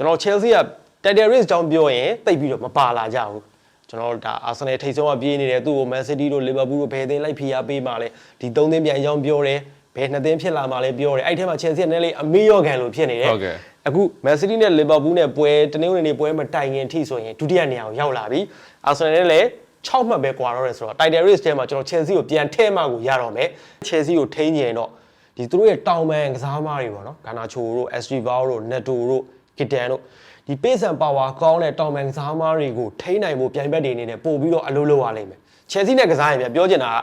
ကျွန်တော် Chelsea က title race တောင်ပြောရင်တိတ်ပြီးတော့မပါလာကြဘူးကျွန်တော်ဒါ Arsenal ထိပ်ဆုံးကပြေးနေတယ်သူ့ကို Man City တို့ Liverpool တို့ဘယ်သင်းလိုက်ဖိအားပေးမှလဲဒီ၃သင်းပြန်ကြောင်းပြောတယ်ဘယ်နှစ်သင်းဖြစ်လာမှလဲပြောတယ်အဲ့ထဲမှာ Chelsea ကနည်းလေးအမေရော့ကန်လို့ဖြစ်နေတယ်ဟုတ်ကဲ့အခု Man City နဲ့ Liverpool နဲ့ပွဲတနင်္ဂနွေနေ့ပွဲမတိုင်ခင်ထိဆိုရင်ဒုတိယနေရာကိုရောက်လာပြီ Arsenal နဲ့လည်း6မှတ်ပဲကွာတော့တယ်ဆိုတော့ title race ထဲမှာကျွန်တော် Chelsea ကိုပြန်ထဲမှကိုရတော့မယ် Chelsea ကိုထိန်းကျင်တော့ဒီသူတို့ရဲ့တောင်ပန်ကစားသမားတွေပေါ့နော်ဂါနာချိုတို့ Estribao တို့ Neto တို့ Gitan တို့ဒီ pace and power ကောင်းတဲ့တောင်ပန်ကစားသမားတွေကိုထိန်းနိုင်ဖို့ပြိုင်ဘက်တွေအနေနဲ့ပို့ပြီးတော့အလုပ်လုပ်ရလိမ့်မယ် Chelsea နဲ့ကစားရင်ပြန်ပြောချင်တာက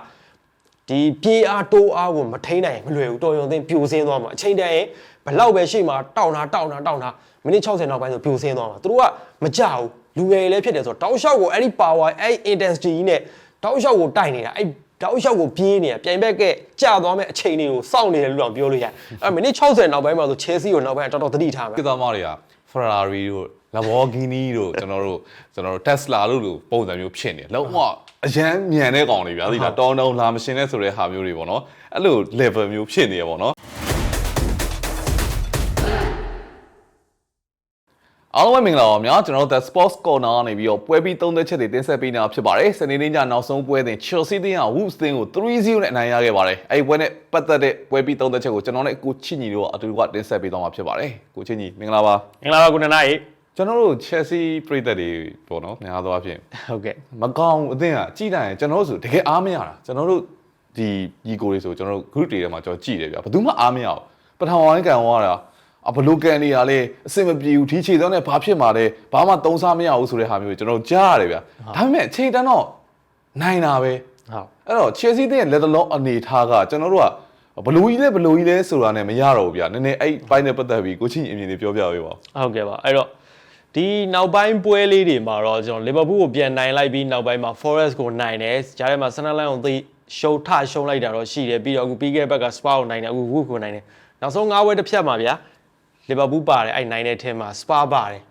ဒီပြေးအားတိုးအားကိုမထိန်းနိုင်ရင်မလွယ်ဘူးတော်ရုံသင်းပြိုစင်းသွားမှာအချိန်တန်ရင်ဘလောက်ပဲရှိမှတောက်တာတောက်တာတောက်တာမိနစ်60နောက်ပိုင်းဆိုပြိုစင်းသွားမှာသူတို့ကမကြဘူးလူငယ်တွေလည်းဖြစ်တယ်ဆိုတော့တောက်လျှောက်ကိုအဲ့ဒီ power အဲ့ intensity ကြီးနဲ့တောက်လျှောက်ကိုတိုက်နေတာအဲ့ တောက်လျှောက်ကိုပြေးနေတာပြိုင်ဘက်ကကြာသွားမဲ့အချိန်တွေကိုစောင့်နေတယ်လို့တော့ပြောလို့ရတယ်အဲ့မိနစ်60နောက်ပိုင်းမှာဆို Chelsea ကိုနောက်ပိုင်းတော်တော်သတိထားမယ်ကစားသမားတွေက Ferrari တို့ Lamborghini တို့ကျွန်တော်တို့ကျွန်တော်တို့ Tesla တို့လိုပုံစံမျိုးဖြစ်နေတယ်လုံးဝအရန်မြန်တဲ့ကောင်တွေဗျာဒီလားတောင်းတောင်းလာမရှင်တဲ့ဆိုတဲ့ဟာမျိုးတွေပေါ့နော်အဲ့လို level မျိုးဖြစ်နေရပေါ့နော် အားလုံးပဲမင်္ဂလာပါများကျွန်တော်တို့ The Sports Corner ကနေပြီးတော့ပွဲပြီးသုံးသက်ချက်တွေတင်ဆက်ပေးနေတာဖြစ်ပါတယ်စနေနေ့ညနောက်ဆုံးပွဲတင် Chelsea တင်းက Wolves တင်းကို3-0နဲ့အနိုင်ရခဲ့ပါတယ်အဲဒီပွဲနဲ့ပတ်သက်တဲ့ပွဲပြီးသုံးသက်ချက်ကိုကျွန်တော်နဲ့ကိုချစ်ညီတို့ကအတူတူကတင်ဆက်ပေးသွားမှာဖြစ်ပါတယ်ကိုချစ်ညီမင်္ဂလာပါမင်္ဂလာပါကုဏနာရေကျွန်တော်တို့ Chelsea ပြည်သက်တွေပေါ့နော်များသောအားဖြင့်ဟုတ်ကဲ့မကောင်းဘူးအသင်းကကြည်တိုင်းကျွန်တော်တို့ဆိုတကယ်အားမရတာကျွန်တော်တို့ဒီညီကိုတွေဆိုကျွန်တော်တို့ group တွေထဲမှာကျွန်တော်ကြည်တယ်ဗျာဘယ်သူမှအားမရဘူးပထမပိုင်းကန်သွားတာ အဘလိုကန်နေရလဲအဆင်မပြေဘူးဒီခြေသောနဲ့ဘာဖြစ်မှာလဲဘာမှသုံးစားမရဘူးဆိုတဲ့ဟာမျိုးကျွန်တော်တို့ကြားရတယ်ဗျာဒါပေမဲ့အချိန်တန်းတော့နိုင်တာပဲဟုတ်အဲ့တော့ Chelsea တဲ့လက်တလုံးအနေထားကကျွန်တော်တို့ကဘလိုကြီးလဲဘလိုကြီးလဲဆိုတာနဲ့မရတော့ဘူးဗျာနည်းနည်းအဲ့ပိုင်းနဲ့ပတ်သက်ပြီးကိုချင်းအမြင်လေးပြောပြပေးပါဦးဟုတ်ကဲ့ပါအဲ့တော့ဒီနောက်ပိုင်းပွဲလေးတွေမှာတော့ကျွန်တော်လီဗာပူးကိုပြန်နိုင်လိုက်ပြီးနောက်ပိုင်းမှာ Forest ကိုနိုင်တယ်ကြားထဲမှာ Sunderland ကိုသိရှုံထရှုံလိုက်တာတော့ရှိတယ်ပြီးတော့အခုပြီးခဲ့တဲ့ဘက်က Spa ကိုနိုင်တယ်အခု Wolves ကိုနိုင်တယ်နောက်ဆုံး၅ပွဲတစ်ဖြတ်မှာဗျာ လီဗာပူးပါတယ်အဲ့နိုင်တဲ့အထင်းမှာ Spa ပါတယ်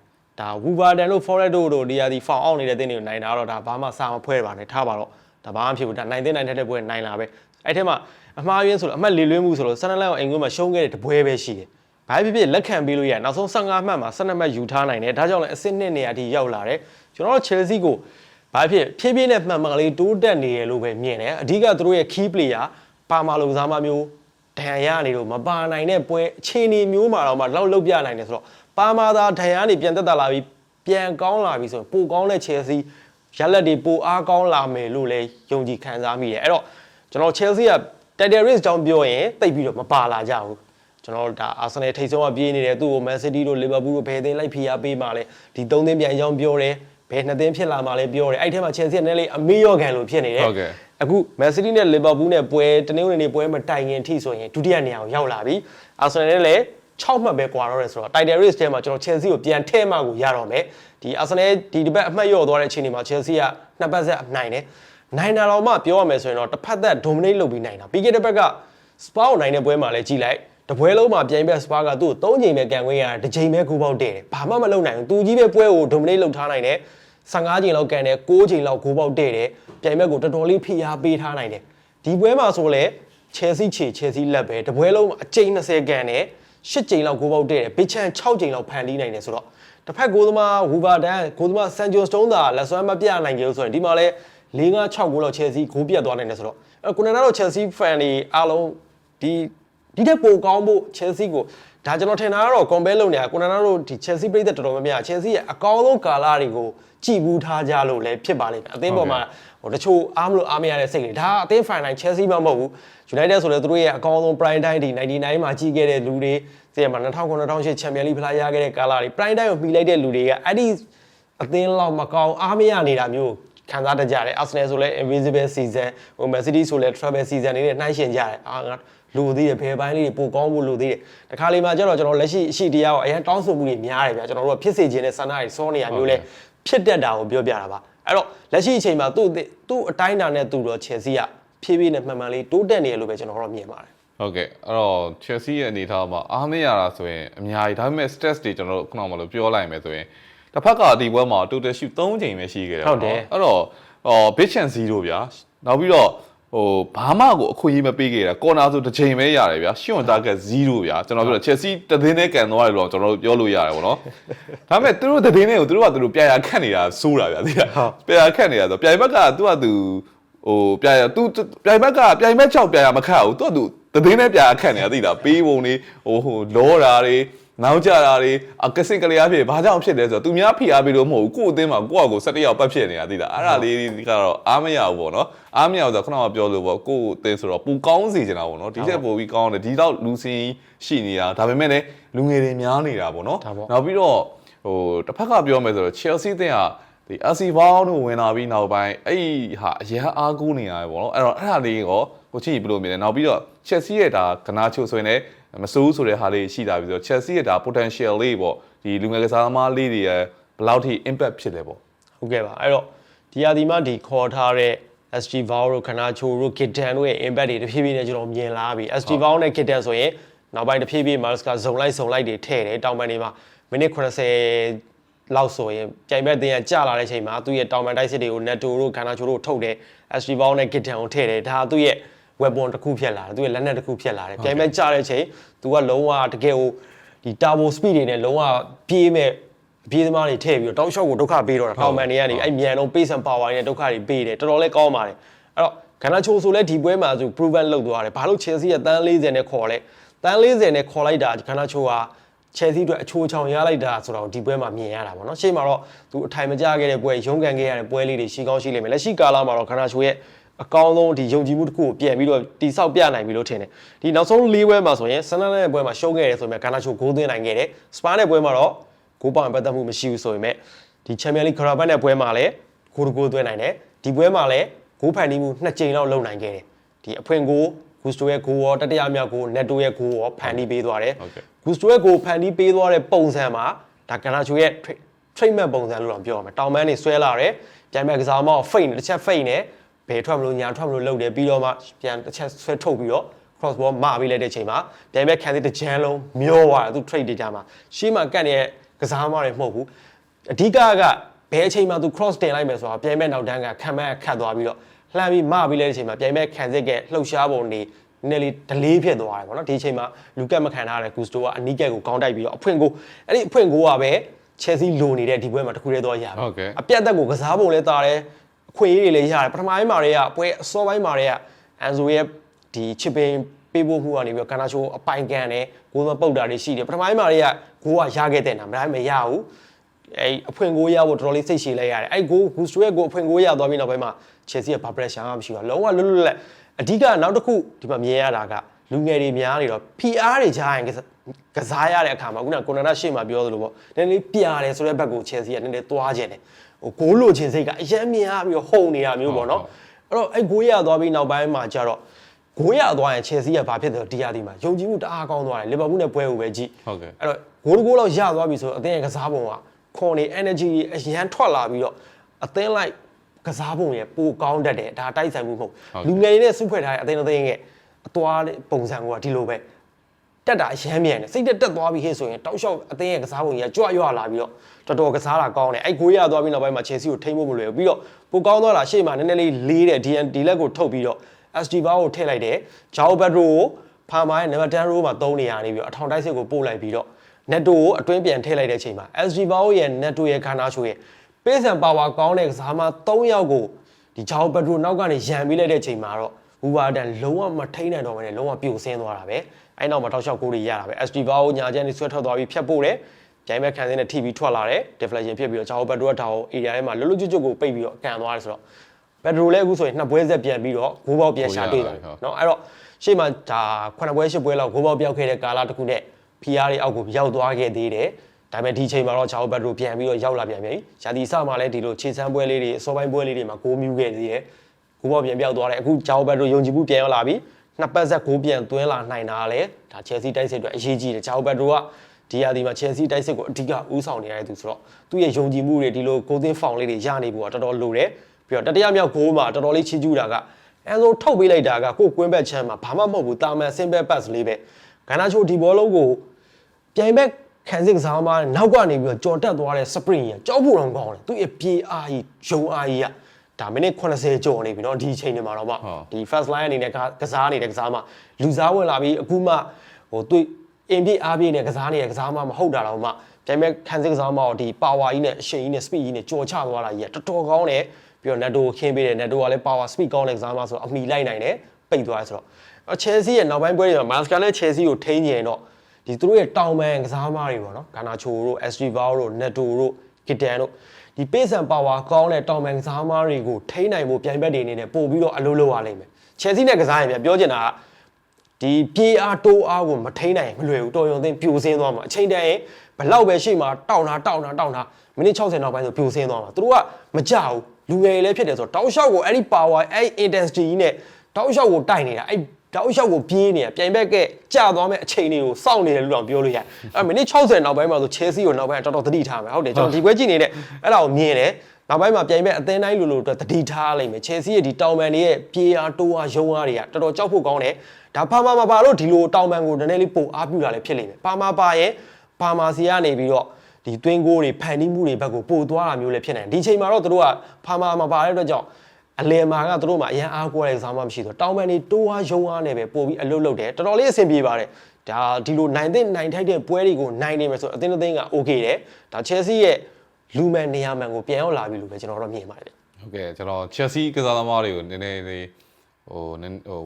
ဒါ Wolverhampton တို့ Forest တို့တို့ဒီရာဒီဖောင်အောင်နေတဲ့တင်းတွေကိုနိုင်တာတော့ဒါဘာမှစာမဖွဲပါနဲ့ထားပါတော့ဒါဘာမှမဖြစ်ဘူးဒါနိုင်တဲ့နိုင်တဲ့ပွဲနိုင်လာပဲအဲ့ထဲမှာအမှားယွင်းဆိုလို့အမှတ်လေးလွှဲမှုဆိုလို့ Sunderland ကိုအိမ်ကွင်းမှာရှုံးခဲ့တဲ့တပွဲပဲရှိတယ်။ဘာဖြစ်ဖြစ်လက်ခံပေးလို့ရနောက်ဆုံး15မှတ်မှာ12မှတ်ယူထားနိုင်တယ်။ဒါကြောင့်လည်းအဆင့်နှစ်နေရာထိရောက်လာတယ်။ကျွန်တော်တို့ Chelsea ကိုဘာဖြစ်ဖြည်းဖြည်းနဲ့မှန်မှန်လေးတိုးတက်နေရလို့ပဲမြင်တယ်။အဓိကသူတို့ရဲ့ key player ပါမာလုံစားမမျိုး ဒဏ်ရာနေလို့မပါနိုင်တဲ့ပွဲအခြေအနေမျိုးမှာတော့မှလောက်လောက်ပြနိုင်တယ်ဆိုတော့ပါမာသာဒဏ်ရာနေပြန်တက်တာလာပြီးပြန်ကောင်းလာပြီဆိုရင်ပိုကောင်းတဲ့ Chelsea ရလက်တွေပိုအားကောင်းလာမယ်လို့လည်းယုံကြည်ခံစားမိတယ်။အဲ့တော့ကျွန်တော် Chelsea က title race တောင်ပြောရင်တိတ်ပြီးတော့မပါလာကြဘူး။ကျွန်တော်တို့ဒါ Arsenal ထိပ်ဆုံးကပြေးနေတယ်သူ့ကို Man City တို့ Liverpool တို့ဘယ်သင်းလိုက်ဖိအားပေးမှလဲဒီသုံးသင်းပြန်ကြောင်းပြောတယ်ဘယ်နှစ်သင်းဖြစ်လာမှလဲပြောတယ်အဲ့ထဲမှာ Chelsea ကနည်းလေးအမေရော့ကန်လို့ဖြစ်နေတယ်ဟုတ်ကဲ့ အခု Man City နဲ့ Liverpool နဲ့ပွဲတနင်္ဂနွေနေ့ပွဲမတိုင်ခင်ထိဆိုရင်ဒုတိယနေရာကိုရောက်လာပြီ Arsenal နဲ့လည်း6မှတ်ပဲကွာတော့တယ်ဆိုတော့ title race ထဲမှာကျွန်တော် Chelsea ကိုပြန်ထဲမှကိုရတော့မယ်ဒီ Arsenal ဒီတစ်ပတ်အမှတ်လျော့သွားတဲ့အချိန်ဒီမှာ Chelsea ကနှစ်ပတ်ဆက်နိုင်တယ်နိုင်တာတော့မှပြောရမယ်ဆိုရင်တော့တစ်ဖက်သက် dominate လုပ်ပြီးနိုင်တာပြီးခဲ့တဲ့ဘက်က Spa ကိုနိုင်တဲ့ပွဲမှာလည်းကြည်လိုက်တပွဲလုံးမှာပြိုင်ဘက် Spa ကသူ့ကို3ချိန်ပဲကန်ခွင့်ရတယ်တစ်ချိန်ပဲကိုပေါက်တဲ့တယ်ဘာမှမလုပ်နိုင်ဘူးသူကြီးပဲပွဲကို dominate လုပ်ထားနိုင်တယ် 15ချိန်လောက်ကန်တယ်6ချိန်လောက်ကိုပေါက်တဲ့တယ်ပြိုင်ဘက်ကိုတော်တော်လေးဖိအားပေးထားနိုင်တယ်ဒီပွဲမှာဆိုလဲ Chelsea ခြေ Chelsea လက်ပဲတပွဲလုံးအချိန်20ကန်တယ်8ချိန်လောက်ကိုပေါက်တဲ့တယ်ဘစ်ချန်6ချိန်လောက်ဖန်တီးနိုင်တယ်ဆိုတော့တစ်ဖက်ကိုသမားဝူဗာဒန်ကိုသမားဆန်ဂျိုစတုံးသာလက်စွမ်းမပြနိုင်ကြဘူးဆိုရင်ဒီမှာလဲ4 5 6ကိုလောက် Chelsea ဂိုးပြတ်သွားနိုင်တယ်ဆိုတော့အဲကိုနန်နာတော့ Chelsea fan တွေအားလုံးဒီဒီတက်ပိုကောင်းဖို့ Chelsea ကို ဒါကျွန်တော်ထင်တာကတော့ compare လုပ်နေတာကိုနာနာတို့ဒီ Chelsea ပြည်သက်တော်တော်များများ Chelsea ရဲ့အကောင်းဆုံးကာလတွေကိုကြည်ဘူးထားကြလို့လည်းဖြစ်ပါလိမ့်မယ်အသင်းပေါ်မှာဟိုတချို့အားမလို့အားမရတဲ့စိတ်တွေဒါအသင်း fan တိုင်း Chelsea မှမဟုတ်ဘူး United ဆိုလည်းသူတို့ရဲ့အကောင်းဆုံး prime time ဒီ99မှာကြီးခဲ့တဲ့လူတွေသိရမှာ2009 2008 Champions League ဖလားရခဲ့တဲ့ကာလတွေ prime time ကိုမှီလိုက်တဲ့လူတွေကအဲ့ဒီအသင်းလောက်မကောင်းအားမရနေတာမျိုးခံစားတတ်ကြတယ် Arsenal ဆိုလည်း invisible season ဟို Man City ဆိုလည်း travel season တွေနဲ့နှိုင်းယှဉ်ကြတယ်အာငါ လိုသေးတယ်ဘယ်ပိုင်းလေးတွေပိုကောင်းဖို့လိုသေးတယ်တခါလေးမှာကျတော့ကျွန်တော်လက်ရှိအရှိတရားကိုအရင်တောင်းဆိုမှုတွေများတယ်ဗျာကျွန်တော်တို့ကဖြစ်စေခြင်းနဲ့ဆန္ဒတွေစောနေရမျိုးလဲဖြစ်တတ်တာကိုပြောပြတာပါအဲ့တော့လက်ရှိအချိန်မှာသူ့သူ့အတိုင်းအတာနဲ့သူ့တော့ Chelsea ကဖြည်းဖြည်းနဲ့မှန်မှန်လေးတိုးတက်နေရလို့ပဲကျွန်တော်တို့မြင်ပါတယ်ဟုတ်ကဲ့အဲ့တော့ Chelsea ရဲ့အနေအထားမှာအားမရတာဆိုရင်အများကြီးဒါပေမဲ့ stress တွေကျွန်တော်တို့ခုနကမလို့ပြောလိုက်မယ်ဆိုရင်တစ်ဖက်ကဒီပွဲမှာ total shoot 3ချိန်ပဲရှိခဲ့တယ်ဟုတ်တယ်အဲ့တော့ဟော big chance 0ဗျာနောက်ပြီးတော့ ဟိုဘာမှကိုအခွင့်အရေးမပေးခဲ့တာကော်နာဆိုတစ်ချိန်ပဲရတယ်ဗျာရှွန်တာက0ဗျာကျွန်တော်ပြောချက်စီတသိန်းနဲ့ကန်သွားတယ်လို့ကျွန်တော်တို့ပြောလို့ရတယ်ဗောနော်ဒါပေမဲ့သူတို့တသိန်းနဲ့ကိုသူတို့ကသူတို့ပြရာခတ်နေတာစိုးတာဗျာသိလားပြရာခတ်နေတာဆိုပြိုင်ဘက်ကသူကသူဟိုပြရာသူပြိုင်ဘက်ကပြိုင်ဘက်6ပြရာမခတ်ဘူးသူကသူတသိန်းနဲ့ပြရာခတ်နေတာသိလားပေးပုံတွေဟိုဟိုလောတာတွေ နောက်ကြတာတွေအကစစ်ကလေးအဖြစ်ဘာကြောင့်ဖြစ်လဲဆိုတော့သူများဖိအားပေးလို့မဟုတ်ဘူးကိုယ့်အသင်းမှာကိုယ့်အကို17ယောက်ပတ်ဖြစ်နေတာသိလားအဲ့ဒါလေးကတော့အားမရဘူးပေါ့နော်အားမရဘူးဆိုတော့ခုနကပြောလို့ပေါ့ကိုယ့်အသင်းဆိုတော့ပူကောင်းစီချင်တာပေါ့နော်ဒီချက်ပိုပြီးကောင်းတယ်ဒီတော့လူစင်းရှိနေတာဒါပေမဲ့လည်းလူငယ်တွေများနေတာပေါ့နော်နောက်ပြီးတော့ဟိုတစ်ဖက်ကပြောမယ်ဆိုတော့ Chelsea အသင်းကဒီ AC ဘောင်းတို့ဝင်လာပြီးနောက်ပိုင်းအဲ့ဟာအရင်အားကိုးနေရတယ်ပေါ့နော်အဲ့တော့အဲ့ဒါလေးရောကိုချီဘယ်လိုမြင်လဲနောက်ပြီးတော့ Chelsea ရဲ့ဒါကနာချိုဆိုရင်လည်း မစိုးဆိုတဲ့ဟာလေးရှိတာပြီးဆိုတော့ Chelsea ရဲ့ဒါ potential လေးပေါ့ဒီလူငယ်ကစားသမားလေးတွေရဲ့ဘယ်လောက်ထိ impact ဖြစ်လဲပေါ့ဟုတ်ကဲ့ပါအဲ့တော့ဒီဟာဒီမှဒီခေါ်ထားတဲ့ SG Vowel တို့ခနာချိုတို့ Kitten တို့ရဲ့ impact တွေတဖြည်းဖြည်းနဲ့ကျွန်တော်မြင်လာပြီ SG Vowel နဲ့ Kitten ဆိုရင်နောက်ပိုင်းတဖြည်းဖြည်း Mars ကဇုံလိုက်ဇုံလိုက်တွေထည့်တယ်တောင်ပန်တွေမှာမိနစ်80လောက်ဆိုရင်ပြိုင်ဘက်တင်ကကြာလာတဲ့အချိန်မှာသူ့ရဲ့တောင်ပန်တိုက်စစ်တွေကို Netto တို့ခနာချိုတို့ထုတ်တယ် SG Vowel နဲ့ Kitten ကိုထည့်တယ်ဒါသူ့ရဲ့ weapon တစ်ခုဖြစ်လာတယ်သူ့ရဲ့လက်နက်တစ်ခုဖြစ်လာတယ်ပြိုင်ဘက်ကြာတဲ့အချိန်သူကလုံးဝတကယ်ကိုဒီ turbo speed တွေနဲ့လုံးဝပြေးမဲ့ပြေးသမားတွေထည့်ပြီးတော့တောက်လျှောက်ကိုဒုက္ခပေးတော့တာတောင်ပန်တွေကနေအဲ့မြန်တော့ pace and power တွေနဲ့ဒုက္ခတွေပေးတယ်တော်တော်လေးကောင်းပါတယ်အဲ့တော့ခန္ဓာချိုးဆိုလဲဒီပွဲမှာဆို proven လုပ်သွားတယ်ဘာလို့ Chelsea ကတန်း40နဲ့ခေါ်လဲတန်း40နဲ့ခေါ်လိုက်တာခန္ဓာချိုးက Chelsea အတွက်အချိုးချောင်ရလိုက်တာဆိုတော့ဒီပွဲမှာမြင်ရတာပေါ့နော်ရှေ့မှာတော့သူအထိုင်မကျခဲ့တဲ့ပွဲရုန်းကန်ခဲ့ရတဲ့ပွဲလေးတွေရှိကောင်းရှိလိမ့်မယ်လက်ရှိကာလမှာတော့ခန္ဓာချိုးရဲ့ အကောင်းဆုံးဒီယုံကြည်မှုတစ်ခုကိုပြန်ပြီးတော့တိဆောက်ပြနိုင်ပြီလို့ထင်တယ်ဒီနောက်ဆုံး၄ပွဲမှာဆိုရင်ဆန်နလန်ရဲ့ပွဲမှာရှုံးခဲ့တယ်ဆိုရင်ခန္ဓာချိုးဂိုးသွင်းနိုင်ခဲ့တယ်စပါးရဲ့ပွဲမှာတော့ဂိုးပေါင်ပတ်သက်မှုမရှိဘူးဆိုပေမဲ့ဒီချန်ပီယံလိဂ်ခရာဘတ်ရဲ့ပွဲမှာလည်းဂိုးတကိုးသွင်းနိုင်တယ်ဒီပွဲမှာလည်းဂိုးဖန်တီးမှုနှစ်ကြိမ်လောက်လုပ်နိုင်ခဲ့တယ်ဒီအဖွင့်ဂိုးဂူစတိုရဲ့ဂိုးရောတတိယမြောက်ဂိုးနက်တိုရဲ့ဂိုးရောဖန်တီးပေးသွားတယ်ဟုတ်ကဲ့ဂူစတိုရဲ့ဂိုးဖန်တီးပေးသွားတဲ့ပုံစံမှာဒါကနာချိုရဲ့ treatment ပုံစံလို့တော့ပြောရမှာတောင်ပန်းနေဆွဲလာတယ်ပြန်မဲ့ကစားမောက်ဖိတ်နေတစ်ချက်ဖိတ်နေ ဘယ်ထွက်မလို့ညာထွက်မလို့လုပ်တယ်ပြီးတော့မှပြန်တစ်ချက်ဆွဲထုတ်ပြီးတော့ cross ball မပေးလိုက်တဲ့အချိန်မှာပြန်မဲ့ခံစစ်တစ်ချမ်းလုံးမျောသွားတယ်သူ trade တွေကြမှာရှေ့မှာကတ်နေတဲ့ကစားမောက်တွေမဟုတ်ဘူးအဓိကကဘယ်အချိန်မှာသူ cross တင်လိုက်မယ်ဆိုတာပြန်မဲ့နောက်တန်းကခံမဲ့ခတ်သွားပြီးတော့လှမ်းပြီးမပေးလိုက်တဲ့အချိန်မှာပြန်မဲ့ခံစစ်ကလှုပ်ရှားပုံတွေနည်းလေးဒလေးဖြစ်သွားတယ်ဗောနော်ဒီအချိန်မှာလူကက်မခံထားတဲ့ဂူစတိုကအနီးကက်ကိုကောင်းတိုက်ပြီးတော့အဖွင့်ကိုအဲ့ဒီအဖွင့်ကိုကပဲချယ်ဆီလိုနေတဲ့ဒီပွဲမှာတခုတည်းတော့ရပါဟုတ်ကဲ့အပြတ်သက်ကိုကစားပုံလဲတာတယ်အ ခွင့်အရေးတွေလည်းရတယ်ပထမပိုင်းမှာတွေကပွဲအစောပိုင်းမှာတွေကအန်ဆိုရဲ့ဒီချစ်ပင်ပေးဖို့မှုကနေပြီးတော့ကာနာချိုအပိုင်ကန်တယ်ဂိုးမပုတ်တာတွေရှိတယ်ပထမပိုင်းမှာတွေကဂိုးကရခဲ့တဲ့နာမဒါပေမဲ့မရဘူးအဲ့အဖွင့်ကိုရဖို့တော်တော်လေးစိတ်ရှည်လိုက်ရတယ်အဲ့ဂိုးဂူစတိုရဲ့ဂိုးအဖွင့်ကိုရသွားပြီးနောက်ပိုင်းမှာချယ်ဆီကဘာပရက်ရှာမှမရှိဘူးလုံးဝလွတ်လွတ်လပ်အဓိကနောက်တစ်ခုဒီမှာမြင်ရတာကလူငယ်တွေများနေတော့ PR တွေကြားရင်ကစားကစားရတဲ့အခါမှာခုနကကိုနာနာရှေ့မှာပြောသလိုပေါ့နည်းနည်းပြရတယ်ဆိုတဲ့ဘက်ကိုချယ်ဆီကနည်းနည်းသွားခြင်းတယ် ဟိုဂိုးလိုချင်စိတ်ကအရင်မြင်ရပြီးတော့ဟုန်နေတာမျိုးပေါ့နော်အဲ့တော့အဲ့ဂိုးရသွားပြီးနောက်ပိုင်းမှာကျတော့ဂိုးရသွားရင်ချယ်ဆီကဘာဖြစ်တယ်ဒီရသည်မှာယုံကြည်မှုတအားကောင်းသွားတယ်လီဗာပူးနဲ့ပွဲကိုပဲကြည့်ဟုတ်ကဲ့အဲ့တော့ဂိုးတကိုးလောက်ရသွားပြီဆိုတော့အသင်းရဲ့ကစားပုံကခွန်နေ energy အရန်ထွက်လာပြီးတော့အသင်းလိုက်ကစားပုံရဲ့ပိုကောင်းတတ်တယ်ဒါတိုက်ဆိုင်မှုမဟုတ်လူငယ်တွေနဲ့စုဖွဲ့ထားတဲ့အသင်းအသင်းရဲ့အသွားတဲ့ပုံစံကဒီလိုပဲ တက်တာအရမ်းမြန်တယ်စိတ်တက်တက်သွားပြီဟဲ့ဆိုရင်တောက်လျှောက်အသင်းရဲ့ကစားပုံကြီးကကြွရွလာပြီးတော့တော်တော်ကစားတာကောင်းတယ်အဲ့ဂိုးရသွားပြီးနောက်ပိုင်းမှာ Chelsea ကိုထိမ့်ဖို့မလွယ်ဘူးပြီးတော့ပိုကောင်းသွားတာရှေ့မှာနည်းနည်းလေးလေးတဲ့ DN ဒီလက်ကိုထုတ်ပြီးတော့ SD bar ကိုထည့်လိုက်တယ်ဂျာအိုဘက်ဒရိုကိုဖာမိုင်းနံပါတ်10 row မှာ3နေရာနေပြီးတော့အထောင်တိုက်စစ်ကိုပို့လိုက်ပြီးတော့ netto ကိုအတွင်းပြန်ထည့်လိုက်တဲ့အချိန်မှာ SD bar ရဲ့ netto ရဲ့ခါနာချိုရဲ့ pace and power ကောင်းတဲ့ကစားမ3ယောက်ကိုဒီဂျာအိုဘက်ဒရိုနောက်ကနေရန်ပေးလိုက်တဲ့အချိန်မှာတော့ဘူဘာဒန်လုံးဝမထိန်နိုင်တော့ဘဲနဲ့လုံးဝပြိုဆင်းသွားတာပဲ အဲ့နောက်မှာတောက်လျှောက်ကိုတွေရတာပဲ SD bar ကိုညာကျန်းနေဆွဲထွက်သွားပြီးဖြတ်ပို့တယ်ကြိုင်မဲ့ခံစင်းနဲ့ထိပြီးထွက်လာတယ် deflection ဖြစ်ပြီးတော့ဂျာအိုဘက်ဒရိုကဒါကို area ထဲမှာလွတ်လွတ်ကျွတ်ကျွတ်ကိုပိတ်ပြီးတော့ကန်သွားတယ်ဆိုတော့ ဘက်ဒရိုလည်းအခုဆိုရင်နှစ်ပွဲဆက်ပြန်ပြီးတော့ဂိုးပေါက်ပြန်ရှာတွေ့တယ် ဟုတ် เนาะအဲ့တော့ရှေ့မှာဒါခုနှစ်ပွဲရှစ်ပွဲလောက်ဂိုးပေါက်ပြောက်ခဲ့တဲ့ကာလတစ်ခုနဲ့ PR တွေအောက်ကိုရောက်သွားခဲ့သေးတယ်ဒါပေမဲ့ဒီချိန်မှာတော့ချာဘက်ဒရိုပြန်ပြီးတော့ရောက်လာပြန်ပြီရာသီစမှာလည်းဒီလိုခြေစမ်းပွဲလေးတွေအစောပိုင်းပွဲလေးတွေမှာဂိုးမြူးခဲ့သေးတယ်ဂိုးပေါက်ပြန်ပြောက်သွားတယ်အခုချာဘက်ဒရိုယုံကြည်မှုပြန်ရောက်လာပြီ နှစ်ပတ်ဆက်ဂိုးပြန်သွင်းလာနိုင်တာလည်းဒါချယ်ဆီတိုက်စစ်အတွက်အရေးကြီးတယ်ချာဘက်ဒရိုကဒီရာသီမှာချယ်ဆီတိုက်စစ်ကိုအဓိကဦးဆောင်နေရတဲ့သူဆိုတော့သူ့ရဲ့ယုံကြည်မှုတွေဒီလိုကိုသင်းဖောင်လေးတွေရနေဖို့ကတော်တော်လိုတယ်ပြီးတော့တတိယမြောက်ဂိုးမှာတော်တော်လေးချီးကျူးတာကအန်ဆိုထုတ်ပေးလိုက်တာကကိုကွင်းဘက်ချမ်းမှာဘာမှမဟုတ်ဘူးတာမန်စင်ဘက်ပတ်စ်လေးပဲဂန္နာချိုဒီဘောလုံးကိုပြိုင်ဘက်ခံစစ်ကစားမှာနောက်ကနေပြီးတော့ကြော်တက်သွားတဲ့ sprint ကြီးကကြောက်ဖို့တော့ကောင်းတယ်သူ့ရဲ့ပြေးအားကြီးဂျုံအားကြီးက ဒါမိနစ်80ကျော်နေပြီเนาะဒီအချိန်တွေမှာတော့မှ ဟုတ် ဒီ first line အနေနဲ့ကကစားနေတဲ့ကစားမှလူစားဝင်လာပြီးအခုမှဟိုသူအင်ပြည့်အားပြည့်နဲ့ကစားနေတဲ့ကစားမှမဟုတ်တာတော့မှဒါပေမဲ့ခံစစ်ကစားမှတော့ဒီ power ကြီးနဲ့အရှိန်ကြီးနဲ့ speed ကြီးနဲ့ကြော်ချသွားတာကြီးကတော်တော်ကောင်းတယ်ပြီးတော့ netto ခင်းပေးတယ် netto ကလည်း power speed ကောင်းတဲ့ကစားမှဆိုတော့အမိလိုက်နိုင်တယ်ပိတ်သွားတယ်ဆိုတော့ Chelsea ရဲ့နောက်ပိုင်းပွဲတွေမှာ Manchester နဲ့ Chelsea ကိုထိန်းကျင်တော့ဒီသူတို့ရဲ့တောင်ပန်ကစားမတွေပေါ့နော်ဂါနာချိုတို့ SG Val တို့ netto တို့ Gitan တို့ ဒီ pace and power ကောင်းတဲ့တောင်ပန်ကစားမတွေကိုထိန်းနိုင်ဖို့ပြိုင်ဘက်တွေအနေနဲ့ပို့ပြီးတော့အလုပ်လုပ်ရလိမ့်မယ် Chelsea နဲ့ကစားရင်ပြပြောချင်တာကဒီပြေးအားတိုးအားကိုမထိန်းနိုင်ရင်မလွယ်ဘူးတော်ရုံသိမ်းပြိုဆင်းသွားမှာအချိန်တန်ရင်ဘလောက်ပဲရှိမှတောက်တာတောက်တာတောက်တာမိနစ်60နောက်ပိုင်းဆိုပြိုဆင်းသွားမှာသူတို့ကမကြဘူးလူငယ်တွေလည်းဖြစ်တယ်ဆိုတော့တောက်လျှောက်ကိုအဲ့ဒီ power အဲ့ဒီ intensity ကြီးနဲ့တောက်လျှောက်ကိုတိုက်နေတာအဲ့ တောက်လျှောက်ကိုပြေးနေတာပြိုင်ဘက်ကကြာသွားမဲ့အချိန်တွေကိုစောင့်နေတယ်လို့တော့ပြောလို့ရတယ်အဲ့မိနစ်60နောက်ပိုင်းမှာဆို Chelsea ကိုနောက်ပိုင်းတော်တော်သတိထားမယ်ဟုတ်တယ်ကျွန်တော်ဒီပွဲကြည့်နေတဲ့အဲ့ဒါကိုမြင်တယ်နောက်ပိုင်းမှာပြိုင်ဘက်အသင်းတိုင်းလိုလိုအတွက်တတိထားလိုက်မယ် Chelsea ရဲ့ဒီတောင်ပန်တွေရဲ့ပြေးအားတိုးအားယုံအားတွေကတော်တော်ကြောက်ဖို့ကောင်းတယ်ဒါဖာမာမပါလို့ဒီလိုတောင်ပန်ကိုနည်းနည်းလေးပိုအားပြူတာလည်းဖြစ်လိမ့်မယ်ပါမာပါရင်ပါမာစီကနေပြီးတော့ဒီတွင်းကိုတွေဖန်တီးမှုတွေဘက်ကိုပိုသွားတာမျိုးလည်းဖြစ်နိုင်တယ်ဒီချိန်မှာတော့တို့ကဖာမာမပါတဲ့အတွက်ကြောင့် အလယ်မှာကတို့မှအရန်အားကိုးတဲ့ကစားမှမရှိတော့တောင်ပန်တွေတိုးအားယုံအားနဲ့ပဲပို့ပြီးအလုပ်လုပ်တယ်တော်တော်လေးအဆင်ပြေပါတယ်ဒါဒီလိုနိုင်တဲ့နိုင်ထိုက်တဲ့ပွဲတွေကိုနိုင်နေမယ်ဆိုတော့အသင်းတစ်သင်းက okay တယ်ဒါ Chelsea ရဲ့လူမှန်နေရာမှန်ကိုပြန်ရောက်လာပြီလို့ပဲကျွန်တော်တို့မြင်ပါတယ်ဟုတ်ကဲ့ကျွန်တော် Chelsea ကစားသမားတွေကိုနည်းနည်းလေးဟိုနည်းဟို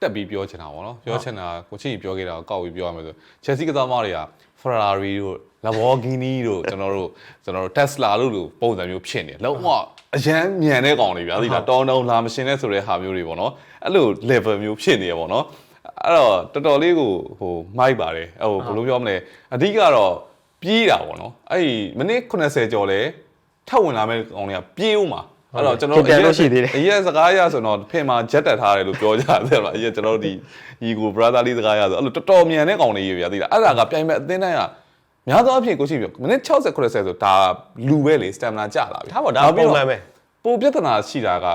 တက်ပြီးပြောချင်တာပေါ့နော်ပြောချင်တာကိုချစ်ကြီးပြောခဲ့တာကိုကောက်ပြီးပြောရမယ်ဆို Chelsea ကစားသမားတွေက Ferrari တို့ Lamborghini တို့ကျွန်တော်တို့ကျွန်တော်တို့ Tesla တို့လိုပုံစံမျိုးဖြစ်နေတယ်လုံးဝအရန်မြန်တဲ့ကောင်တွေဗျာဒီလားတောင်းတောင်းလာမရှင်တဲ့ဆိုတဲ့ဟာမျိုးတွေပေါ့နော်အဲ့လို level မျိုးဖြစ်နေရပေါ့နော်အဲ့တော့တော်တော်လေးကိုဟိုမိုက်ပါတယ်ဟိုဘယ်လိုပြောမလဲအဓိကတော့ပြေးတာပေါ့နော်အဲ့ဒီမိနစ်80ကျော်လဲထပ်ဝင်လာမဲ့ကောင်တွေကပြေးဦးမှာ အဲ့တော့ကျွန်တော်ပြန်လို့ရှိသေးတယ်အရင်စကားရဆိုတော့ဖင်မှာဂျက်တက်ထားတယ်လို့ပြောကြတယ်ဗျာအရင်ကျွန်တော်တို့ဒီညီကို brother လေးစကားရဆိုအဲ့လိုတော်တော်မြန်တဲ့ကောင်တွေကြီးဗျာသိလားအဲ့ဒါကပြိုင်မဲ့အသင်းတိုင်းကများသောအားဖြင့်ကိုရှိပြောမိနစ်60 90ဆိုဒါလူပဲလေ stamina ကျလာပြီထားပါဒါနောက်ပြီးပုံတော့မှန်ပဲပိုပြဿနာရှိတာက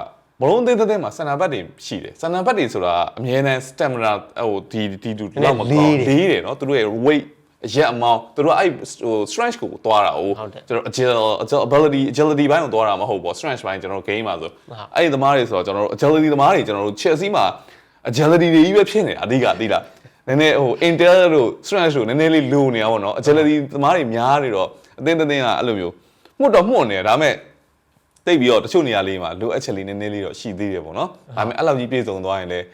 ဘလုံးအသင်းတစ်သင်းမှာစန္ဒဘတ်တွေရှိတယ်စန္ဒဘတ်တွေဆိုတာအမြဲတမ်း stamina ဟိုဒီဒီတူလောက်မကောင်းလေးတယ်နော်သူတို့ရဲ့ weight အရက်အမောင်းသူတို့အဲ့ဟို strength ကိုသွားတာဟိုဟုတ်တယ်ကျွန်တော် agile ability agility ဘိုင်းကိုသွားတာမဟုတ်ဘူး strength ဘိုင်းကျွန်တော် game မှာဆိုအဲ့ဒီသမားတွေဆိုတော့ကျွန်တော်တို့ agility သမားတွေကျွန်တော်တို့ Chelsea မှာ agility တွေကြီးပဲဖြစ်နေတာအဓိကအဓိကနည်းနည်းဟို Intel တို့ strength တို့နည်းနည်းလေးလိုနေတာပေါ့နော် agility သမားတွေများနေတော့အသင်းတစ်သင်းကအဲ့လိုမျိုးမှုတ်တော့မှုတ်နေတယ်ဒါပေမဲ့တိတ်ပြီးတော့တချို့နေရာလေးမှာလိုအပ်ချက်လေးနည်းနည်းလေးတော့ရှိသေးတယ်ပေါ့နော်ဒါပေမဲ့အဲ့လောက်ကြီးပြည့်စုံသွားရင်လည်း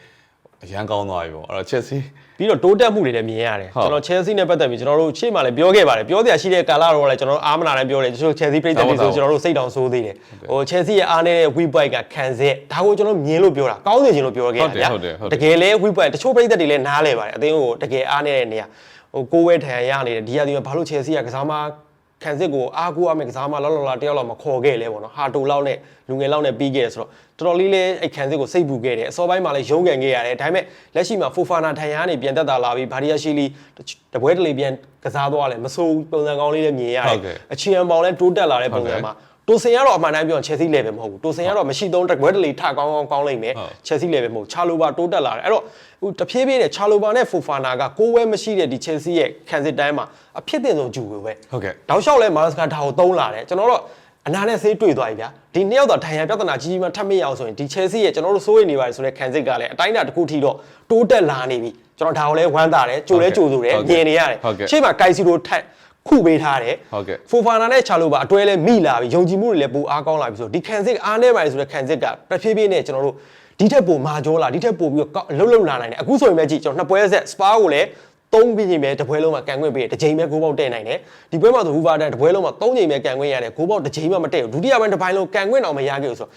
အရန်ကောင်းသွားပြီပေါ့အဲ့တော့ Chelsea ပြီးတော့တိုးတက်မှုတွေလည်းမြင်ရတယ်ဟုတ် ကျွန်တော် Chelsea နဲ့ပတ်သက်ပြီးကျွန်တော်တို့ရှေ့မှာလည်းပြောခဲ့ပါတယ်ပြောစရာရှိတဲ့ကာလတော့လည်းကျွန်တော်တို့အားမနာလည်းပြောတယ်တချို့ Chelsea ပြည်သက်တွေဆိုကျွန်တော်တို့စိတ်တောင်ဆိုးသေးတယ်ဟို Chelsea ရဲ့အားနေတဲ့ weak point ကခံစစ်ဒါကိုကျွန်တော်မြင်လို့ပြောတာကောင်းစေချင်လို့ပြောခဲ့တာဗျာဟုတ်တယ်ဟုတ်တယ် တကယ်လဲ weak point တချို့ပြည်သက်တွေလည်းနားလဲပါတယ်အသင်းကိုတကယ်အားနေတဲ့နေရာဟိုကိုယ်ဝဲထန်ရနေတယ်ဒီဟာဒီမှာဘာလို့ Chelsea ကကစားမ ခံစစ်ကိုအားကိုးရမယ်ကစားမလောက်လောက်လာတယောက်လောက်မခေါ်ခဲ့လဲပေါ့နော်ဟာတိုလောက်နဲ့လူငယ်လောက်နဲ့ပြီးခဲ့တယ်ဆိုတော့တော်တော်လေးလေးအဲ့ခံစစ်ကိုစိတ်ပူခဲ့တယ်အစောပိုင်းမှာလည်းရုန်းကန်ခဲ့ရတယ်ဒါပေမဲ့လက်ရှိမှာဖိုဖာနာထန်ရကနေပြန်တက်တာလာပြီးဘာဒီယာရှိလီတပွဲတလေပြန်ကစားသွားတယ်မဆိုးဘူးပုံစံကောင်းလေးလည်းမြင်ရတဟုယ်တ်ကဲ့အချီအမ်ပေါင်လည်းတိုးတက်လာတဲ့ပုံစံမှာ တိုစင်ကတော့အမှန်တမ်းပြောရင် Chelsea level မဟုတ်ဘူးတိုစင်ကတော့မရှိသုံးတပွဲတလေထကောင်းကောင်းကောင်းလိမ့်မယ်ဟုတ် Chelsea level မဟုတ်ချာလိုဘာတိုးတက်လာတယ်အဲ့တော့ဟိုတဖြည်းဖြည်းနဲ့ချာလိုဘာနဲ့ဖိုဖာနာကကိုယ်ဝဲမရှိတဲ့ဒီ Chelsea ရဲ့ခံစစ်တိုင်းမှာအဖြစ်တင်ဆုံးဂျူပဲပဲဟုတ်ကဲ့တောက်လျှောက်လဲမာစကာဒါကိုသုံးလာတယ်ကျွန်တော်တို့အနာနဲ့ဆေးတွေ့သွားပြီဗျာဒီနှစ်ယောက်တော့ထိုင်ရန်ပြဿနာကြီးကြီးမှထပ်မရအောင်ဆိုရင်ဒီ Chelsea ရဲ့ကျွန်တော်တို့စိုးရိမ်နေပါတယ်ဆိုတဲ့ခံစစ်ကလည်းအတိုင်းအတာတစ်ခုထိတော့တိုးတက်လာနေပြီကျွန်တော်ဒါကိုလည်းဝမ်းသာတယ်ကြိုလဲကြိုဆိုတယ်ဟုတ်ကဲ့မြင်နေရတယ်ဟုတ်ကဲ့ရှေ့မှာကိုက်စီလိုထက် ခုပေးထားတယ်ဟုတ်ကဲ့ဖိုဖာနာနဲ့ချာလိုပါအတွဲလဲမိလာပြီယုံကြည်မှုတွေလည်းပိုအားကောင်းလာပြီဆိုတော့ဒီခံစစ်အားနေပါလေဆိုတဲ့ခံစစ်ကတဖြည်းဖြည်းနဲ့ကျွန်တော်တို့ဒီထက်ပိုမာကြောလာဒီထက်ပိုပြီးတော့ကောင်းအလုံးလုံးလာနိုင်တယ်အခုဆိုရင်ပဲကြည့်ကျွန်တော်နှစ်ပွဲဆက်စပါကိုလည်းသုံးပြီးချိန်ပဲတစ်ပွဲလုံးမှာကန်ခွင့်ပေးတယ်တစ်ချိန်ပဲဂိုးပေါက်တဲ့နိုင်တယ်ဒီပွဲမှာဆိုဟူဗာတန်တစ်ပွဲလုံးမှာသုံးချိန်ပဲကန်ခွင့်ရတယ်ဂိုးပေါက်တစ်ချိန်မှမတဲ့ဘူးဒုတိယပိုင်းတစ်ပိုင်းလုံးကန်ခွင့်တော့မရခဲ့ဘူးဆိုတော့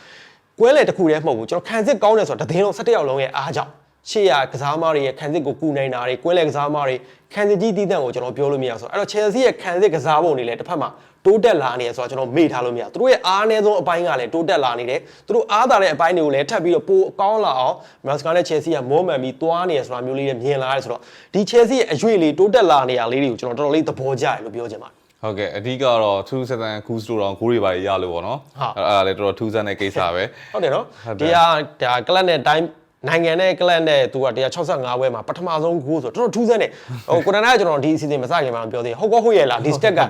ကွဲလေတစ်ခုတည်းမဟုတ်ဘူးကျွန်တော်ခံစစ်ကောင်းတယ်ဆိုတော့တည်င်းလုံး၁၁ယောက်လုံးရဲ့အားကြောင့် ရှေ့ရကစားမားတွေရဲ့ခံစစ်ကိုကူနိုင်တာတွေကွဲလေကစားမားတွေခံစစ်ကြီးတီးတန့်ကိုကျွန်တော်ပြောလို့မရဘူးဆိုတော့အဲ့တော့ Chelsea ရဲ့ခံစစ်ကစားပုံတွေလည်းတစ်ဖက်မှာတိုးတက်လာနေရဆိုတော့ကျွန်တော်မေ့ထားလို့မရဘူးသူတို့ရဲ့အားအနည်းဆုံးအပိုင်းကလည်းတိုးတက်လာနေတယ်သူတို့အားသာတဲ့အပိုင်းတွေကိုလည်းထပ်ပြီးတော့ပိုကောင်းလာအောင်မက်စကာနဲ့ Chelsea ကမောမှန်ပြီးသွားနေရဆိုတာမျိုးလေးတွေမြင်လာရတယ်ဆိုတော့ဒီ Chelsea ရဲ့အရွေ့လေးတိုးတက်လာနေရလေးတွေကိုကျွန်တော်တော်တော်လေးသဘောကျတယ်လို့ပြောချင်ပါတယ်ဟုတ်ကဲ့အဓိကတော့ထူးဆန်းဆန်းကူးစတိုတော့ဂိုးတွေပါရလို့ပေါ့နော်ဟုတ်အဲ့ဒါလည်းတော်တော်ထူးဆန်းတဲ့ကိစ္စပဲဟုတ်တယ်နော်ဟုတ်တယ်ဒီဟာဒါကလပ်နဲ့တိုင်း နိုင်ငံနဲ့ကလပ်နဲ့သူက165ဘွဲမှာပထမဆုံးဂိုးဆိုတော့တော်တော်ထူးဆန်းတယ်ဟိုကိုရနာကကျွန်တော်ဒီအစီအစဉ်မစခင်မှာပြောသေးတယ်ဟုတ်ကောဟုတ်ရဲ့လားဒီ step က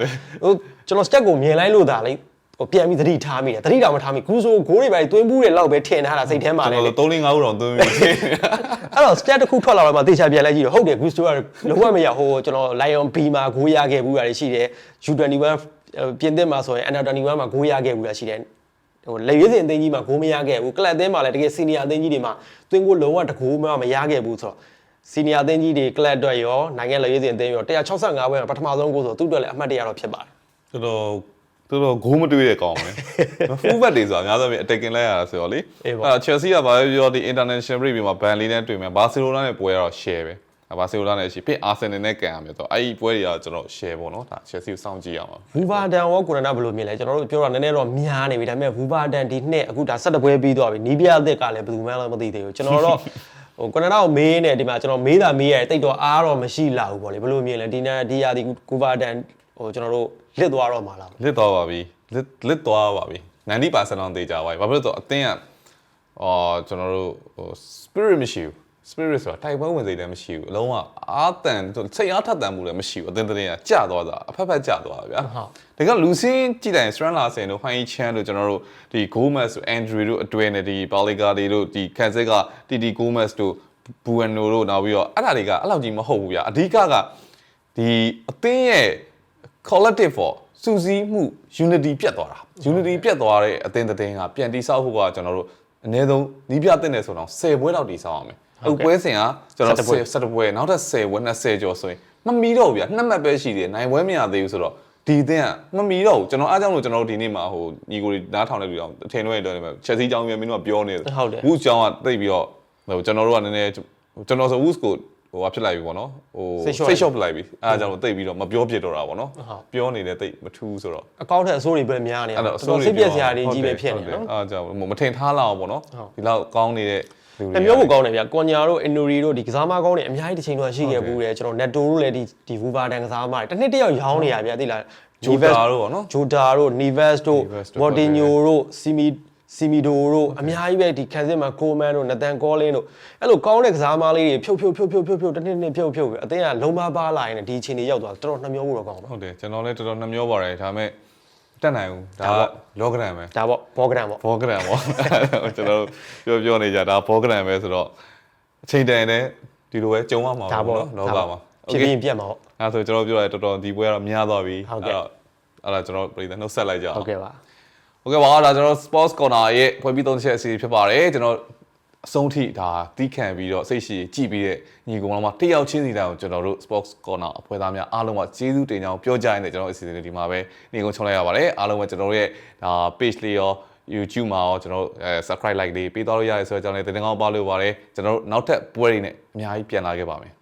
ဟိုကျွန်တော် step ကိုမြင်လိုက်လို့ဒါလေဟဟိုပြန်ပြီးသတိထားမိတယ်သတိတောင်မထားမိဂူဆိုဂိုးတွေပဲသွင်းဘူးတွေလောက်ပဲထင်ထားတာစိတ်ထဲမှာကျွန်လေတော်တို့3 5ဦးတော့သွင်းပြီးအဲ့တော့ stat တစ်ခုထွက်လာတော့မှသေချာပြန်လိုက်ကြည့်တော့ဟုတ်တယ် Gusto ကလုံးဝမရဟိုကျွန်တော် Lion B မှာဂိုးရခဲ့ဘူးရတယ်ရှိတယ် U21 ပြင်သစ်မှာဆိုရင် Under 21မှာဂိုးရခဲ့ဘူးရရှိတယ် ဟိုလက်ရွေးစင်အသင်းကြီးမှာဂိုးမရခဲ့ဘူးကလပ်အသင်းမှာလည်းတကယ် senior အသင်းကြီးတွေမှာသွင်းကိုလုံးဝတကူမှမရခဲ့ဘူးဆိုတော့ senior အသင်းကြီးတွေကလပ်အတွက်ရောနိုင်ငံလက်ရွေးစင်အသင်းရော165ပွဲမှာပထမဆုံးကိုဆိုသူ့အတွက်လည်းအမှတ်တရတော့ဖြစ်ပါတယ်တော်တော်တော်တော်ဂိုးမတွေးတဲ့ကောင်ပဲဖူးဘက်တွေဆိုတာအများဆုံးအတက်ကင်လိုက်ရတာဆိုတော့လေအေးပေါ့အဲ့ Chelsea ကဘာပဲပြောဒီ international break ပြီးမှာဘန်လေးနဲ့တွေ့မယ်ဘာစီလိုနာနဲ့ပွဲတော့ share ပဲ ဘာစီလိုနာနဲ့ရှိပြီး Arsenal နဲ့ကန်ရမယ်ဆိုတော့အဲ့ဒီပွဲတွေကကျွန်တော် share ပေါ့နော်ဒါ Chelsea ကိုစောင့်ကြည့်ရအောင်ဘူဘာဒန်ရောကိုရနာဘယ်လိုမြင်လဲကျွန်တော်တို့ပြောတာနည်းနည်းတော့များနေပြီဒါပေမဲ့ဘူဘာဒန်ဒီနှစ်အခုဒါဆက်တပွဲပြီးသွားပြီနီးပြအသစ်ကလည်းဘယ်သူမှလည်းမသိသေးဘူးကျွန်တော်တော့ဟိုကိုရနာကိုမေးနေဒီမှာကျွန်တော်မေးတာမေးရတယ်တိတ်တော့အားတော့မရှိလာဘူးပေါ့လေဘယ်လိုမြင်လဲဒီနေ့ဒီရာဒီကူဘာဒန်ဟိုကျွန်တော်တို့လစ်သွားတော့မှာလားလစ်သွားပါပြီလစ်လစ်သွားပါပြီ90%လောက်သေချာပါပြီဘာဖြစ်လို့လဲဆိုတော့အသင်းကအော်ကျွန်တော်တို့ဟို spirit မရှိဘူး spirit ဆိုတာတိုက်ပွဲဝင်စိတ်လည်းမရှိဘူးအလုံးဝအာတန်စိတ်အားထက်သန်မှုလည်းမရှိဘူးအသင်းတစ်တင်းကကြာသွားတာအဖက်ဖက်ကြာသွားတာဗျာဟုတ်ဒါကလူစင်းကြည့်တိုင်း strand လာစင်တို့ high chan တို့ကျွန်တော်တို့ဒီ gomas တို့ andrew တို့အတွဲနဲ့ဒီ baliga တွေတို့ဒီ kansas က tt gomas တို့ bueno တို့နောက်ပြီးတော့အဲ့ဒါတွေကအဲ့လောက်ကြီးမဟုတ်ဘူးဗျာအဓိကကဒီအသင်းရဲ့ collective for စူးစီးမှု unity ပြတ်သွားတာ unity ပြတ်သွားတဲ့အသင်းတစ်သင်းကပြန်တိဆောက်ဖို့ကကျွန်တော်တို့ အနည်းဆုံးနီးပြတဲ့နေဆိုတော့10ပွဲလောက်တိဆောက်အောင်မယ်အခုပွဲစဉ်ကကျွန်တော်10 17ပွဲနောက်ထပ်10ပွဲ20ကျော်ဆိုရင်မမီတော့ဘူးဗျာနှစ်မှတ်ပဲရှိတယ်နိုင်ပွဲမရသေးဘူးဆိုတော့ဒီအသင်းကမမီတော့ဘူးကျွန်တော်အားကြောင့်လို့ကျွန်တော်တို့ဒီနေ့မှာဟိုညီကိုတွေနားထောင်နေပြီတော့ထင်လို့ရတော့ချက်စီကြောင်းပြန်မင်းတို့ကပြောနေတယ်ဟုတ်တယ်ဝူးကြောင်းကတိတ်ပြီးတော့ဟိုကျွန်တော်တို့ကနည်းနည်းကျွန်တော်ဆိုဝူးကို ဟိုဟာဖြစ်လိုက်ပြီပေါ့နော်ဟိုစိတ်လျှော့စိတ်လျှော့ပလိုက်ပြီအဲဒါကြောင့်လို့တိတ်ပြီးတော့မပြောပြစ်တော့တာပေါ့နော်ဟုတ်ပြောနေတယ်တိတ်မထူးဆိုတော့အကောင့်ထက်အစိုးတွေပဲများနေတယ်တော်တော်စိတ်ပြက်စရာတွေကြီးပဲဖြစ်နေတယ်နော်အားကြောင့်မထင်ထားလောက်ပေါ့နော်ဟုတ်ဒီလောက်ကောင်းနေတဲ့လူတွေနှမျိုးကိုကောင်းတယ်ဗျကွန်ညာတို့အင်နိုရီတို့ဒီကစားမကောင်းတွေအများကြီးတစ်ချိန်တော့ရှိခဲ့ဘူးတယ်ကျွန်တော် netto တို့လည်းဒီဒီဘူဘာဒန်ကစားမတွေတစ်နှစ်တစ်ယောက်ရောင်းနေရဗျသိလားဂျိုတာတို့ပေါ့နော်ဂျိုတာတို့ Neves တို့ Neves တို့ Moutinho တို့စီမီ စီမီဒိုတို့အများကြီးပဲဒီခန်းစစ်မှာကိုမန်တို့နသန်ကောလင်းတို့အဲ့လိုကောင်းတဲ့ကစားမလေးတွေဖြုတ်ဖြုတ်ဖြုတ်ဖြုတ်ဖြုတ်ဖြုတ်တစ်နှစ်နှစ်ဖြုတ်ဖြုတ်ပြီးအသင်းကလုံးပါပါလာရင်ဒီအချိန်တွေရောက်သွားတော်တော်နှမျိုးဖို့တော့ကောင်းပါဟုတ်တယ်ကျွန်တော်လည်းတော်တော်နှမျောပါတယ်ဒါပေမဲ့တက်နိုင်ဘူးဒါဒါပေါ့ကလောကရန်ပဲဒါပေါ့ဘောဂရန်ပေါ့ဘောဂရန်ပေါ့ကျွန်တော်ပြောပြောနေကြဒါဘောဂရန်ပဲဆိုတော့အချိန်တန်တယ်ဒီလိုပဲကြုံရမှာဒါပေါ့ပေါ့နော်လောကမှာဖြစ်ပြီးရင်ပြတ်မှာပေါ့အဲဆိုကျွန်တော်ပြောရတယ်တော်တော်ဒီပွဲကတော့များသွားပြီဟုတ်ကဲ့တော့အဲ့ဒါကျွန်တော်ပြည်သက်နှုတ်ဆက်လိုက်ကြအောင်ဟုတ်ကဲ့ပါ โอเคပါဒါကျွန်တော် sports corner ရဲ့ဖွဲ့ပြီးသုံးချက်အစီအစဉ်ဖြစ်ပါတယ်ကျွန်တော်အဆုံးထိဒါတီးခံပြီးတော့စိတ်ရှိကြည့်ပြီးတဲ့ညီကောင်တော်မှာတစ်ယောက်ချင်းစီတိုင်းကိုကျွန်တော်တို့ sports corner အဖွဲ့သားများအားလုံးကကျေးဇူးတင်ကြောင်းပြောကြရင်းနဲ့ကျွန်တော်အစီအစဉ်လေးဒီမှာပဲနေကုန်ချုံလိုက်ရပါတယ်အားလုံးကကျွန်တော်တို့ရဲ့ဒါ page လေးရော YouTube မှာရောကျွန်တော်တို့အဲ subscribe like လေးပေးသွားလို့ရတယ်ဆိုတော့ကျွန်တော်လည်းတင်ငောင်းပါလို့ပါတယ်ကျွန်တော်တို့နောက်ထပ်ပွဲတွေနဲ့အများကြီးပြန်လာခဲ့ပါမယ်